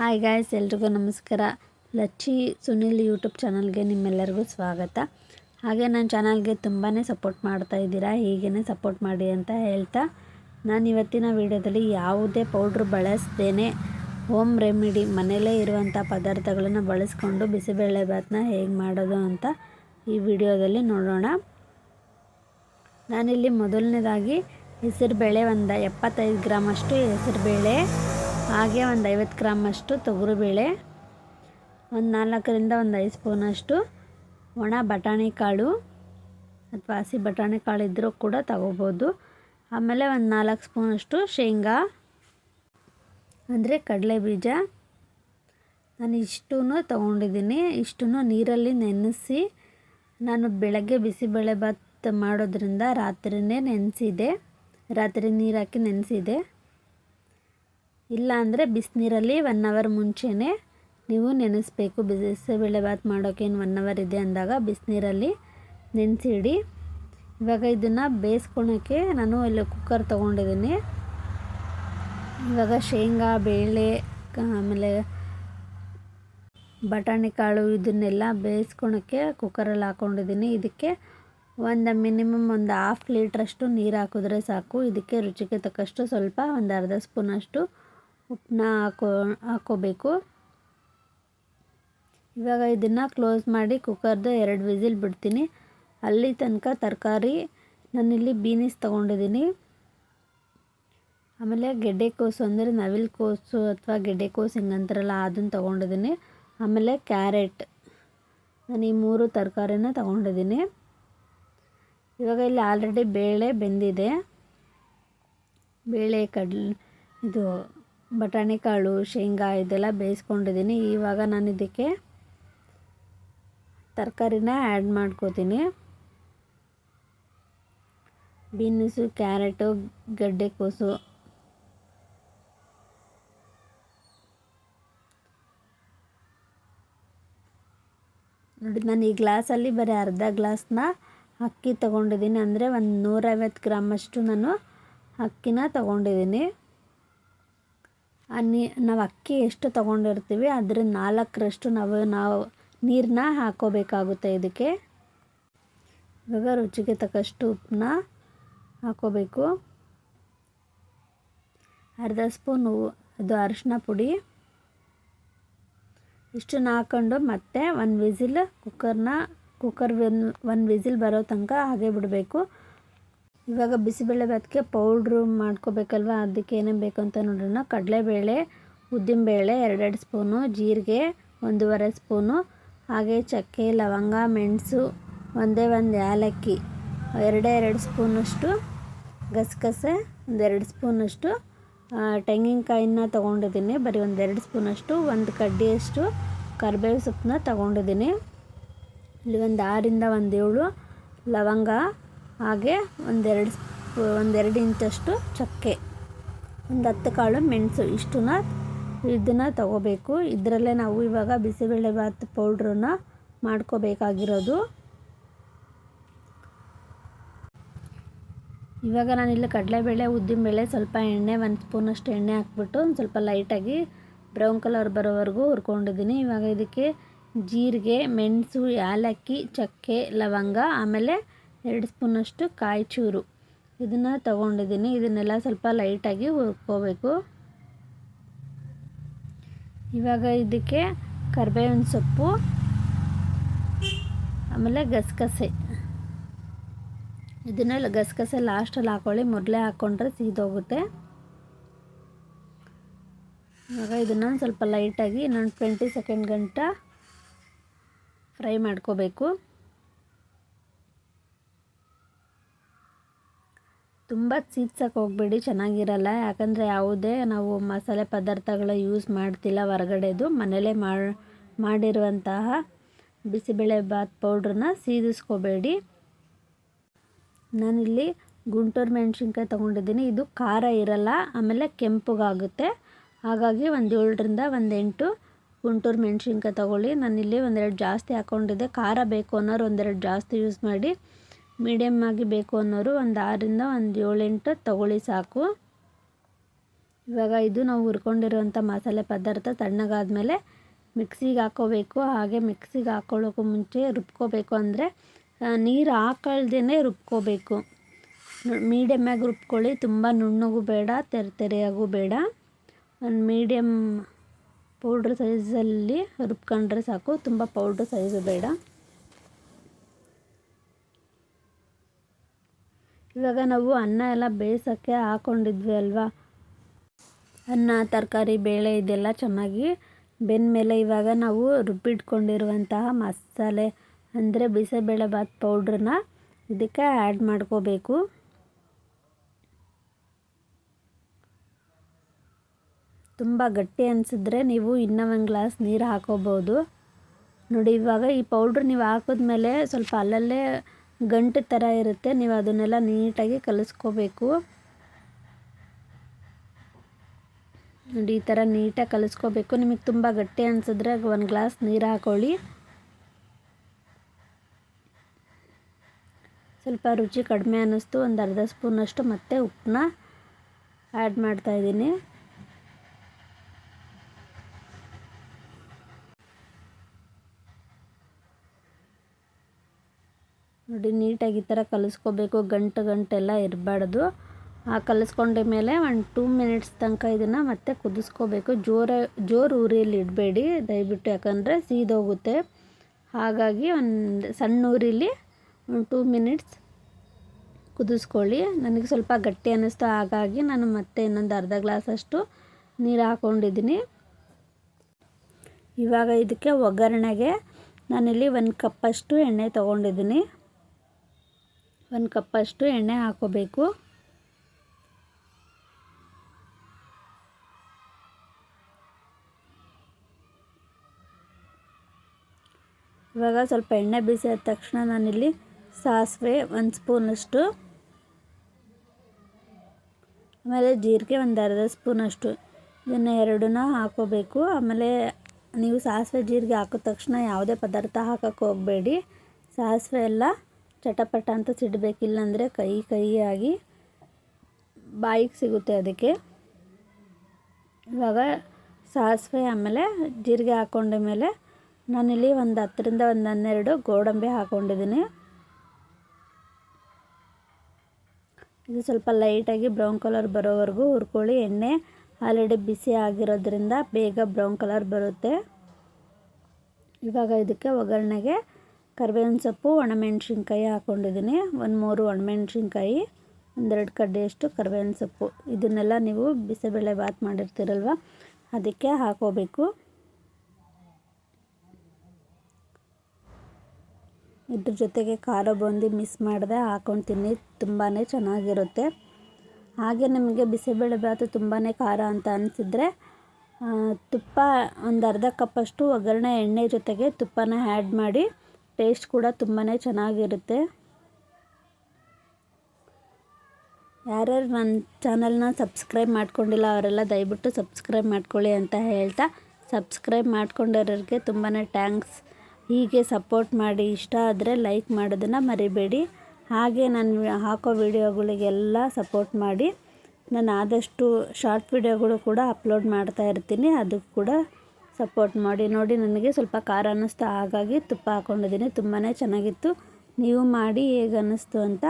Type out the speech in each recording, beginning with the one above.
Hi guys ಎಲ್ರಿಗೂ ನಮಸ್ಕಾರ. Lachchi, Sunil YouTube ಚಾನಲ್ಗೆ ನಿಮ್ಮೆಲ್ಲರಿಗೂ ಸ್ವಾಗತ. ಹಾಗೆ ನನ್ನ ಚಾನಲ್ಗೆ ತುಂಬಾ ಸಪೋರ್ಟ್ ಮಾಡ್ತಾ ಇದ್ದೀರಾ ಹೀಗೇ ಸಪೋರ್ಟ್ ಮಾಡಿ ಅಂತ ಹೇಳ್ತಾ, ನಾನು ಇವತ್ತಿನ ವಿಡಿಯೋದಲ್ಲಿ ಯಾವುದೇ ಪೌಡ್ರ್ ಬಳಸ್ದೇನೆ ಹೋಮ್ ರೆಮಿಡಿ ಮನೆಯಲ್ಲೇ ಇರುವಂಥ ಪದಾರ್ಥಗಳನ್ನು ಬಳಸ್ಕೊಂಡು ಬಿಸಿಬೇಳೆ ಭಾತನ್ನ ಹೇಗೆ ಮಾಡೋದು ಅಂತ ಈ ವಿಡಿಯೋದಲ್ಲಿ ನೋಡೋಣ. ನಾನಿಲ್ಲಿ ಮೊದಲನೇದಾಗಿ ಹೆಸರುಬೇಳೆ ಒಂದು, ಎಪ್ಪತ್ತೈದು ಗ್ರಾಮಷ್ಟು ಹೆಸರುಬೇಳೆ ಹಾಗೆ ಒಂದು ಐವತ್ತು ಗ್ರಾಮಷ್ಟು ತೊಗರಿಬೇಳೆ, ಒಂದು ನಾಲ್ಕರಿಂದ ಒಂದು ಐದು ಸ್ಪೂನಷ್ಟು ಒಣ ಬಟಾಣಿ ಕಾಳು ಅಥವಾ ಹಸಿ ಬಟಾಣಿ ಕಾಳು ಇದ್ದರೂ ಕೂಡ ತಗೋಬೋದು. ಆಮೇಲೆ ಒಂದು ನಾಲ್ಕು ಸ್ಪೂನಷ್ಟು ಶೇಂಗಾ, ಅಂದರೆ ಕಡಲೆ ಬೀಜ. ನಾನು ಇಷ್ಟೂ ತೊಗೊಂಡಿದ್ದೀನಿ. ಇಷ್ಟೂ ನೀರಲ್ಲಿ ನೆನೆಸಿ ನಾನು ಬೆಳಗ್ಗೆ ಬಿಸಿಬೇಳೆ ಭಾತ್ ಮಾಡೋದ್ರಿಂದ ರಾತ್ರಿಯೇ ನೆನೆಸಿದೆ. ರಾತ್ರಿ ನೀರು ಹಾಕಿ ನೆನೆಸಿದೆ. ಇಲ್ಲ ಅಂದರೆ ಬಿಸಿನೀರಲ್ಲಿ ಒನ್ ಅವರ್ ಮುಂಚೆನೇ ನೀವು ನೆನೆಸ್ಬೇಕು. ಬಿಸಿಬೇಳೆ ಮಾಡೋಕೆ ಏನು ಒನ್ ಅವರ್ ಇದೆ ಅಂದಾಗ ಬಿಸಿನೀರಲ್ಲಿ ನೆನೆಸಿಡಿ. ಇವಾಗ ಇದನ್ನು ಬೇಯಿಸ್ಕೊಳೋಕ್ಕೆ ನಾನು ಇಲ್ಲಿ ಕುಕ್ಕರ್ ತೊಗೊಂಡಿದ್ದೀನಿ. ಇವಾಗ ಶೇಂಗಾ, ಬೇಳೆ ಆಮೇಲೆ ಬಟಾಣಿ ಕಾಳು ಇದನ್ನೆಲ್ಲ ಬೇಯಿಸ್ಕೊಳಕ್ಕೆ ಕುಕ್ಕರಲ್ಲಿ ಹಾಕ್ಕೊಂಡಿದ್ದೀನಿ ಇದಕ್ಕೆ ಒಂದು ಮಿನಿಮಮ್ ಒಂದು ಹಾಫ್ ಲೀಟ್ರಷ್ಟು ನೀರು ಹಾಕಿದ್ರೆ ಸಾಕು. ಇದಕ್ಕೆ ರುಚಿಗೆ ತಕ್ಕಷ್ಟು ಸ್ವಲ್ಪ ಒಂದು ಅರ್ಧ ಸ್ಪೂನಷ್ಟು ಉಪ್ಪನ್ನ ಹಾಕೋ, ಹಾಕೋಬೇಕು. ಇವಾಗ ಇದನ್ನು ಕ್ಲೋಸ್ ಮಾಡಿ ಕುಕ್ಕರ್ದು ಎರಡು ವಿಸಿಲ್ ಬಿಡ್ತೀನಿ. ಅಲ್ಲಿ ತನಕ ತರಕಾರಿ, ನಾನಿಲ್ಲಿ ಬೀನಿಸ್ ತೊಗೊಂಡಿದ್ದೀನಿ. ಆಮೇಲೆ ಗೆಡ್ಡೆಕೋಸು ಅಂದರೆ ನವಿಲು ಕೋಸು ಅಥವಾ ಗೆಡ್ಡೆಕೋಸು ಹಿಂಗಂತಾರಲ್ಲ ಅದನ್ನು ತೊಗೊಂಡಿದ್ದೀನಿ. ಆಮೇಲೆ ಕ್ಯಾರೆಟ್. ನಾನು ಈ ಮೂರು ತರಕಾರಿನ ತೊಗೊಂಡಿದ್ದೀನಿ. ಇವಾಗ ಇಲ್ಲಿ ಆಲ್ರೆಡಿ ಬೇಳೆ ಬೆಂದಿದೆ. ಬೇಳೆ ಕಡ್ಲೆ, ಇದು ಬಟಾಣಿ ಕಾಳು, ಶೇಂಗಾ ಇದೆಲ್ಲ ಬೇಯಿಸ್ಕೊಂಡಿದ್ದೀನಿ. ಇವಾಗ ನಾನು ಇದಕ್ಕೆ ತರಕಾರಿನ ಆ್ಯಡ್ ಮಾಡ್ಕೋತೀನಿ. ಬೀನ್ಸು, ಕ್ಯಾರೆಟು ಗಡ್ಡೆಕೋಸು ನೋಡಿ, ನಾನು ಈ ಗ್ಲಾಸಲ್ಲಿ ಬರೀ ಅರ್ಧ ಗ್ಲಾಸ್ನ ಅಕ್ಕಿ ತಗೊಂಡಿದ್ದೀನಿ. ಅಂದರೆ ಒಂದು ನೂರೈವತ್ತು ಗ್ರಾಮಷ್ಟು ನಾನು ಅಕ್ಕಿನ ತೊಗೊಂಡಿದ್ದೀನಿ. ನೀ, ನಾವು ಅಕ್ಕಿ ಎಷ್ಟು ತೊಗೊಂಡಿರ್ತೀವಿ, ಅದರ ನಾಲ್ಕರಷ್ಟು ನಾವು ನಾವು ನೀರನ್ನ ಹಾಕೋಬೇಕಾಗುತ್ತೆ ಇದಕ್ಕೆ ಇವಾಗ ರುಚಿಗೆ ತಕ್ಕಷ್ಟು ಉಪ್ಪನ್ನ ಹಾಕೋಬೇಕು. ಅರ್ಧ ಸ್ಪೂನ್ ಅದು ಅರಿಶಿನ ಪುಡಿ. ಇಷ್ಟನ್ನ ಹಾಕ್ಕೊಂಡು ಮತ್ತೆ ಒಂದು ವಿಸಿಲ್ ಕುಕ್ಕರ್ನ, ಕುಕ್ಕರ್ ಒಂದು ವಿಸಿಲ್ ಬರೋ ತನಕ ಹಾಗೆ ಬಿಡಬೇಕು. ಇವಾಗ ಬಿಸಿಬೇಳೆ ಭಾತ್ಗೆ ಪೌಡ್ರು ಮಾಡ್ಕೋಬೇಕಲ್ವ? ಅದಕ್ಕೆ ಏನೇನು ಬೇಕು ಅಂತ ನೋಡೋಣ. ಕಡಲೆಬೇಳೆ, ಉದ್ದಿನಬೇಳೆ, ಎರಡೆರಡು ಸ್ಪೂನು ಜೀರಿಗೆ, ಒಂದೂವರೆ ಸ್ಪೂನು ಹಾಗೆ ಚಕ್ಕೆ, ಲವಂಗ, ಮೆಣಸು, ಒಂದೇ ಒಂದು ಏಲಕ್ಕಿ ಎರಡೇ ಎರಡು ಸ್ಪೂನಷ್ಟು ಗಸಗಸೆ ಒಂದೆರಡು ಸ್ಪೂನಷ್ಟು ತೆಂಗಿನಕಾಯಿನ ತೊಗೊಂಡಿದ್ದೀನಿ. ಬರೀ ಒಂದೆರಡು ಸ್ಪೂನಷ್ಟು ಒಂದು ಕಡ್ಡಿಯಷ್ಟು ಕರಿಬೇವು ಸೊಪ್ಪನ್ನ ತೊಗೊಂಡಿದ್ದೀನಿ. ಇಲ್ಲಿ ಒಂದು ಆರಿಂದ ಒಂದು ಏಳು ಲವಂಗ ಹಾಗೆ ಒಂದೆರಡು ಒಂದೆರಡು ಇಂಚಷ್ಟು ಚಕ್ಕೆ. ಒಂದು ಹತ್ತು ಕಾಳು ಮೆಣಸು, ಇಷ್ಟನ್ನ ಇದನ್ನು ತಗೋಬೇಕು. ಇದರಲ್ಲೇ ನಾವು ಇವಾಗ ಬಿಸಿಬೇಳೆ ಭಾತ್ ಪೌಡ್ರನ್ನ ಮಾಡ್ಕೋಬೇಕಾಗಿರೋದು. ಇವಾಗ ನಾನಿಲ್ಲಿ ಕಡಲೆಬೇಳೆ, ಉದ್ದಿನಬೇಳೆ ಸ್ವಲ್ಪ ಎಣ್ಣೆ, ಒಂದು ಸ್ಪೂನಷ್ಟು ಎಣ್ಣೆ ಹಾಕ್ಬಿಟ್ಟು ಒಂದು ಸ್ವಲ್ಪ ಲೈಟಾಗಿ ಬ್ರೌನ್ ಕಲರ್ ಬರೋವರೆಗೂ ಹುರ್ಕೊಂಡಿದ್ದೀನಿ. ಇವಾಗ ಇದಕ್ಕೆ ಜೀರಿಗೆ, ಮೆಣಸು ಏಲಕ್ಕಿ ಚಕ್ಕೆ, ಲವಂಗ, ಆಮೇಲೆ ಎರಡು ಸ್ಪೂನಷ್ಟು ಕಾಯಿ ಚೂರು. ಇದನ್ನು ತಗೊಂಡಿದ್ದೀನಿ. ಇದನ್ನೆಲ್ಲ ಸ್ವಲ್ಪ ಲೈಟಾಗಿ ಹುರ್ಕೋಬೇಕು. ಇವಾಗ ಇದಕ್ಕೆ ಕರಿಬೇವಿನ ಸೊಪ್ಪು, ಆಮೇಲೆ ಗಸಗಸೆ. ಇದನ್ನೆಲ್ಲ ಗಸಗಸೆ ಲಾಸ್ಟಲ್ಲಿ ಹಾಕೊಳ್ಳಿ. ಮೊದಲೇ ಹಾಕ್ಕೊಂಡ್ರೆ ಸೀದೋಗುತ್ತೆ. ಇವಾಗ ಇದನ್ನು ಸ್ವಲ್ಪ ಲೈಟಾಗಿ ಇನ್ನೊಂದು ಟ್ವೆಂಟಿ ಸೆಕೆಂಡ್ ಗಂಟ ಫ್ರೈ ಮಾಡ್ಕೋಬೇಕು. ತುಂಬ ಸೀದ್ಸಕ್ಕೆ ಹೋಗಬೇಡಿ, ಚೆನ್ನಾಗಿರಲ್ಲ. ಯಾಕಂದರೆ ಯಾವುದೇ ನಾವು ಮಸಾಲೆ ಪದಾರ್ಥಗಳ ಯೂಸ್ ಮಾಡ್ತಿಲ್ಲ ಹೊರಗಡೆದು, ಮನೇಲೇ ಮಾಡಿರುವಂತಹ ಬಿಸಿಬೇಳೆ ಬಾತ್ ಪೌಡ್ರನ್ನ ಸೀದಿಸ್ಕೋಬೇಡಿ. ನಾನಿಲ್ಲಿ ಗುಂಟೂರು ಮೆಣಸಿನ್ಕಾಯಿ ತೊಗೊಂಡಿದ್ದೀನಿ. ಇದು ಖಾರ ಇರಲ್ಲ, ಆಮೇಲೆ ಕೆಂಪಗಾಗುತ್ತೆ. ಹಾಗಾಗಿ ಒಂದು ಏಳರಿಂದ ಒಂದು ಎಂಟು ಗುಂಟೂರು ಮೆಣಸಿನ್ಕಾಯಿ ತೊಗೊಳ್ಳಿ. ನಾನಿಲ್ಲಿ ಒಂದೆರಡು ಜಾಸ್ತಿ ಹಾಕ್ಕೊಂಡಿದ್ದೆ ಖಾರ ಬೇಕು ಅನ್ನೋರು ಒಂದೆರಡು ಜಾಸ್ತಿ ಯೂಸ್ ಮಾಡಿ. ಮೀಡಿಯಮ್ ಆಗಿ ಬೇಕು ಅನ್ನೋರು ಒಂದು ಆರರಿಂದ ಒಂದು ಏಳೆಂಟು ತಗೊಳ್ಳಿ ಸಾಕು. ಇವಾಗ ಇದು ನಾವು ಹುರ್ಕೊಂಡಿರುವಂಥ ಮಸಾಲೆ ಪದಾರ್ಥ ತಣ್ಣಗಾದ್ಮೇಲೆ ಮಿಕ್ಸಿಗೆ ಹಾಕೋಬೇಕು. ಹಾಗೆ ಮಿಕ್ಸಿಗೆ ಹಾಕೊಳ್ಳೋಕ್ಕೂ ಮುಂಚೆ ರುಬ್ಕೋಬೇಕು ಅಂದರೆ ನೀರು ಹಾಕಳ್ದೇ ರುಬ್ಕೋಬೇಕು. ಮೀಡಿಯಮ್ಮಾಗಿ ರುಬ್ಕೊಳ್ಳಿ. ತುಂಬ ನುಣ್ಣಗೂ ಬೇಡ, ತೆರೆ, ತೆರೆಯಾಗೂ ಬೇಡ. ಒಂದು ಮೀಡಿಯಮ್ ಪೌಡ್ರ್ ಸೈಜಲ್ಲಿ ರುಬ್ಕೊಂಡ್ರೆ ಸಾಕು. ತುಂಬ ಪೌಡ್ರ್ ಸೈಜು ಬೇಡ. ಇವಾಗ ನಾವು ಅನ್ನ ಎಲ್ಲ ಬೇಯಿಸೋಕ್ಕೆ ಹಾಕ್ಕೊಂಡಿದ್ವಿ ಅಲ್ವಾ? ಅನ್ನ, ತರಕಾರಿ, ಬೇಳೆ ಇದೆಲ್ಲ ಚೆನ್ನಾಗಿ ಬೆಂದಮೇಲೆ ಇವಾಗ ನಾವು ರುಬ್ಬಿಟ್ಕೊಂಡಿರುವಂತಹ ಮಸಾಲೆ, ಅಂದರೆ ಬಿಸಿಬೇಳೆಬಾತ್ ಪೌಡ್ರನ್ನ ಇದಕ್ಕೆ ಆ್ಯಡ್ ಮಾಡ್ಕೋಬೇಕು. ತುಂಬ ಗಟ್ಟಿ ಅನಿಸಿದ್ರೆ ನೀವು ಇನ್ನೂ ಒಂದು ಗ್ಲಾಸ್ ನೀರು ಹಾಕೋಬೋದು. ನೋಡಿ, ಇವಾಗ ಈ ಪೌಡ್ರ್ ನೀವು ಹಾಕಿದ್ಮೇಲೆ ಸ್ವಲ್ಪ ಅಲ್ಲಲ್ಲೇ ಗಂಟು ಥರ ಇರುತ್ತೆ. ನೀವು ಅದನ್ನೆಲ್ಲ ನೀಟಾಗಿ ಕಲಿಸ್ಕೋಬೇಕು. ನೋಡಿ, ಈ ಥರ ನೀಟಾಗಿ ಕಲಿಸ್ಕೋಬೇಕು. ನಿಮಗೆ ತುಂಬ ಗಟ್ಟಿ ಅನಿಸಿದ್ರೆ ಒಂದು ಗ್ಲಾಸ್ ನೀರು ಹಾಕೊಳ್ಳಿ. ಸ್ವಲ್ಪ ರುಚಿ ಕಡಿಮೆ ಅನ್ನಿಸ್ತು. ಒಂದು ಅರ್ಧ ಸ್ಪೂನಷ್ಟು ಮತ್ತೆ ಉಪ್ಪನ್ನ ಆ್ಯಡ್ ಮಾಡ್ತಾಯಿದ್ದೀನಿ ನೋಡಿ ನೀಟಾಗಿ ಈ ಥರ ಕಲಿಸ್ಕೋಬೇಕು, ಗಂಟು ಗಂಟೆಲ್ಲ ಇರಬಾರ್ದು. ಆ ಕಲಿಸ್ಕೊಂಡ ಮೇಲೆ ಒಂದು ಟೂ ಮಿನಿಟ್ಸ್ ತನಕ ಇದನ್ನು ಮತ್ತೆ ಕುದಿಸ್ಕೋಬೇಕು. ಜೋರ, ಜೋರು ಉರಿಯಲ್ಲಿ ಇಡಬೇಡಿ, ದಯವಿಟ್ಟು ಯಾಕಂದರೆ ಸೀದೋಗುತ್ತೆ. ಹಾಗಾಗಿ ಒಂದು ಸಣ್ಣ ಉರಿಲಿ ಒಂದು ಟೂ ಮಿನಿಟ್ಸ್ ಕುದಿಸ್ಕೊಳ್ಳಿ. ನನಗೆ ಸ್ವಲ್ಪ ಗಟ್ಟಿ ಅನ್ನಿಸ್ತು, ಹಾಗಾಗಿ ನಾನು ಮತ್ತೆ ಇನ್ನೊಂದು ಅರ್ಧ ಗ್ಲಾಸಷ್ಟು ನೀರು ಹಾಕ್ಕೊಂಡಿದ್ದೀನಿ ಇವಾಗ ಇದಕ್ಕೆ ಒಗ್ಗರಣೆಗೆ ನಾನಿಲ್ಲಿ ಒಂದು ಕಪ್ಪಷ್ಟು ಎಣ್ಣೆ ತೊಗೊಂಡಿದ್ದೀನಿ. ಒಂದು ಕಪ್ಪಷ್ಟು ಎಣ್ಣೆ ಹಾಕೋಬೇಕು. ಇವಾಗ ಸ್ವಲ್ಪ ಎಣ್ಣೆ ಬಿಸಿ ಆದ ತಕ್ಷಣ ನಾನಿಲ್ಲಿ ಸಾಸಿವೆ ಒಂದು ಸ್ಪೂನಷ್ಟು ಆಮೇಲೆ ಜೀರಿಗೆ ಒಂದು ಅರ್ಧ ಸ್ಪೂನಷ್ಟು ಇದನ್ನು ಎರಡನ್ನ ಹಾಕೋಬೇಕು. ಆಮೇಲೆ ನೀವು ಸಾಸಿವೆ ಜೀರಿಗೆ ಹಾಕಿದ ತಕ್ಷಣ ಯಾವುದೇ ಪದಾರ್ಥ ಹಾಕೋಕ್ಕೆ ಹೋಗಬೇಡಿ. ಸಾಸಿವೆ ಎಲ್ಲ ಚಟಪಟ ಅಂತ ಸಿಡಬೇಕಿಲ್ಲ ಅಂದರೆ ಕೈ ಕೈಯಾಗಿ ಬಾಯಿಗೆ ಸಿಗುತ್ತೆ ಅದಕ್ಕೆ. ಇವಾಗ ಸಾಸಿವೆ ಆಮೇಲೆ ಜೀರಿಗೆ ಹಾಕ್ಕೊಂಡ ಮೇಲೆ ನಾನಿಲ್ಲಿ ಒಂದು ಹತ್ತರಿಂದ ಒಂದು ಹನ್ನೆರಡು ಗೋಡಂಬಿ ಹಾಕ್ಕೊಂಡಿದ್ದೀನಿ ಇದು ಸ್ವಲ್ಪ ಲೈಟಾಗಿ ಬ್ರೌನ್ ಕಲರ್ ಬರೋವರೆಗೂ ಹುರ್ಕೊಳ್ಳಿ. ಎಣ್ಣೆ ಆಲ್ರೆಡಿ ಬಿಸಿ ಆಗಿರೋದ್ರಿಂದ ಬೇಗ ಬ್ರೌನ್ ಕಲರ್ ಬರುತ್ತೆ. ಇವಾಗ ಇದಕ್ಕೆ ಒಗ್ಗರಣೆಗೆ ಕರಿಬೇವಿನ ಸೊಪ್ಪು, ಒಣಮೆಣ್ಸಿನ್ಕಾಯಿ ಹಾಕ್ಕೊಂಡಿದ್ದೀನಿ. ಒಂದು ಮೂರು ಒಣಮೆಣ್ಸಿನ್ಕಾಯಿ ಒಂದೆರಡು ಕಡ್ಡಿಯಷ್ಟು ಕರಿಬೇವಿನ ಸೊಪ್ಪು. ಇದನ್ನೆಲ್ಲ ನೀವು ಬಿಸಿಬೇಳೆ ಬಾತ್ ಮಾಡಿರ್ತೀರಲ್ವ, ಅದಕ್ಕೆ ಹಾಕೋಬೇಕು. ಇದ್ರ ಜೊತೆಗೆ ಖಾರ ಬೂಂದಿ ಮಿಸ್ ಮಾಡದೆ ಹಾಕೊಂಡು ತಿನ್ನಿ ತುಂಬಾ ಚೆನ್ನಾಗಿರುತ್ತೆ. ಹಾಗೆ ನಿಮಗೆ ಬಿಸಿಬೇಳೆ ಬಾತು ತುಂಬಾ ಖಾರ ಅಂತ ಅನಿಸಿದ್ರೆ ತುಪ್ಪ ಒಂದು ಅರ್ಧ ಕಪ್ಪಷ್ಟು ಒಗ್ಗರಣೆ ಎಣ್ಣೆ ಜೊತೆಗೆ ತುಪ್ಪನ ಆ್ಯಡ್ ಮಾಡಿ ಟೇಸ್ಟ್ ಕೂಡ ತುಂಬಾ ಚೆನ್ನಾಗಿರುತ್ತೆ. ಯಾರ್ಯಾರು ನನ್ನ ಚಾನಲ್ನ ಸಬ್ಸ್ಕ್ರೈಬ್ ಮಾಡ್ಕೊಂಡಿಲ್ಲ ಅವರೆಲ್ಲ ದಯವಿಟ್ಟು ಸಬ್ಸ್ಕ್ರೈಬ್ ಮಾಡ್ಕೊಳ್ಳಿ ಅಂತ ಹೇಳ್ತಾ, ಸಬ್ಸ್ಕ್ರೈಬ್ ಮಾಡ್ಕೊಂಡಿರೋರಿಗೆ ತುಂಬಾ ಟ್ಯಾಂಕ್ಸ್ ಹೀಗೆ ಸಪೋರ್ಟ್ ಮಾಡಿ, ಇಷ್ಟ ಆದರೆ ಲೈಕ್ ಮಾಡೋದನ್ನು ಮರಿಬೇಡಿ. ಹಾಗೆ ನಾನು ಹಾಕೋ ವಿಡಿಯೋಗಳಿಗೆಲ್ಲ ಸಪೋರ್ಟ್ ಮಾಡಿ. ನಾನು ಆದಷ್ಟು ಶಾರ್ಟ್ ವಿಡಿಯೋಗಳು ಕೂಡ ಅಪ್ಲೋಡ್ ಮಾಡ್ತಾ ಇರ್ತೀನಿ ಅದಕ್ಕೆ ಕೂಡ ಸಪೋರ್ಟ್ ಮಾಡಿ ನೋಡಿ ನನಗೆ ಸ್ವಲ್ಪ ಖಾರ ಅನ್ನಿಸ್ತು. ಹಾಗಾಗಿ ತುಪ್ಪ ಹಾಕ್ಕೊಂಡಿದ್ದೀನಿ ತುಂಬಾ ಚೆನ್ನಾಗಿತ್ತು. ನೀವು ಮಾಡಿ ಹೇಗೆ ಅನ್ನಿಸ್ತು ಅಂತ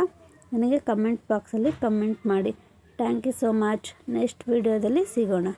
ನನಗೆ ಕಮೆಂಟ್ ಬಾಕ್ಸಲ್ಲಿ ಕಮೆಂಟ್ ಮಾಡಿ. Thank you so much. Next ವಿಡಿಯೋದಲ್ಲಿ ಸಿಗೋಣ.